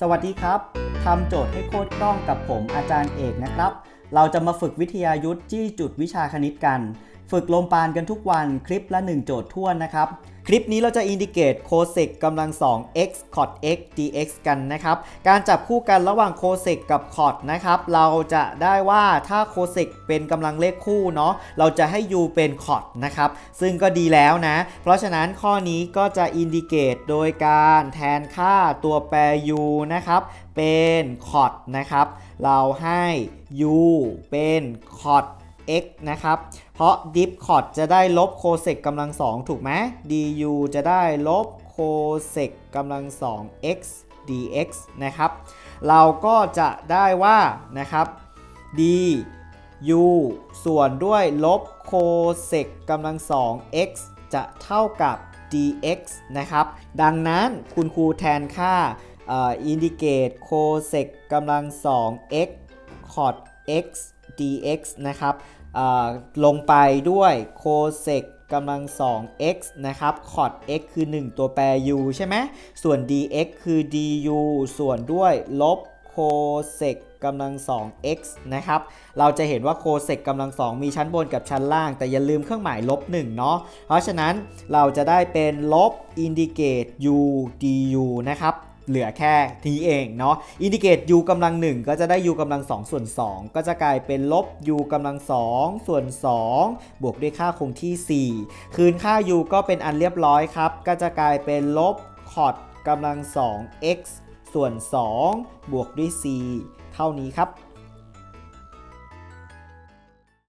สวัสดีครับ ทำโจทย์ให้โคตรคล่องกับผมอาจารย์เอกนะครับ เราจะมาฝึกวิทยายุทธ์จี้จุดวิชาคณิตกัน ฝึกลมปานกันทุกวันคลิปละ 1 โจทย์ท่วนนะครับ คลิปนี้เราจะอินดิเกตโคเซกกำลัง 2 x cot x dx กันนะครับ การจับคู่กันระหว่างโคเซกกับคอร์ดนะครับ เราจะได้ว่าถ้าโคเซกเป็นกำลังเลขคู่เนาะเราจะให้ u เป็นคอร์ดนะครับ ซึ่งก็ดีแล้วนะ เพราะฉะนั้นข้อนี้ก็จะอินดิเกตโดยการแทนค่าตัวแปร u นะครับเป็นคอร์ดนะครับ เราให้ u เป็นคอร์ด x นะครับ เพราะดิฟคอดจะได้ลบโคเซกกำลังสองถูกไหม du จะได้ลบโคเซกกำลังสอง x dx นะครับ เราก็จะได้ว่านะครับ du ส่วนด้วยลบโคเซกกำลังสอง x จะเท่ากับ dx นะครับ ดังนั้นคุณครูแทนค่าอินดิเกตโคเซกกำลังสอง x cot x dx นะครับลงไปด้วยโคเซกกำลัง 2 x นะครับ cot x คือ 1 ตัวแปร u ใช่ไหม ส่วน dx คือ du ส่วนด้วยลบโคเซกกำลัง 2 x นะครับ เราจะเห็นว่าโคเซกกำลัง 2 มีชั้นบนกับชั้นล่าง แต่อย่าลืมเครื่องหมายลบ1เนาะ เพราะฉะนั้นเราจะได้เป็นลบ indicate u du นะครับ เหลือแค่ทีเองเนาะอินดิเกต u กำลัง 1 ก็จะได้ u กำลัง 2 ส่วน 2 ก็จะกลายเป็นลบ u กำลัง 2 ส่วน 2 บวกด้วยค่าคงที่ 4 คืนค่า u ก็เป็นอันเรียบร้อยครับ ก็จะกลายเป็นลบ cot กำลัง 2 x ส่วน 2 บวกด้วย c เท่านี้ครับ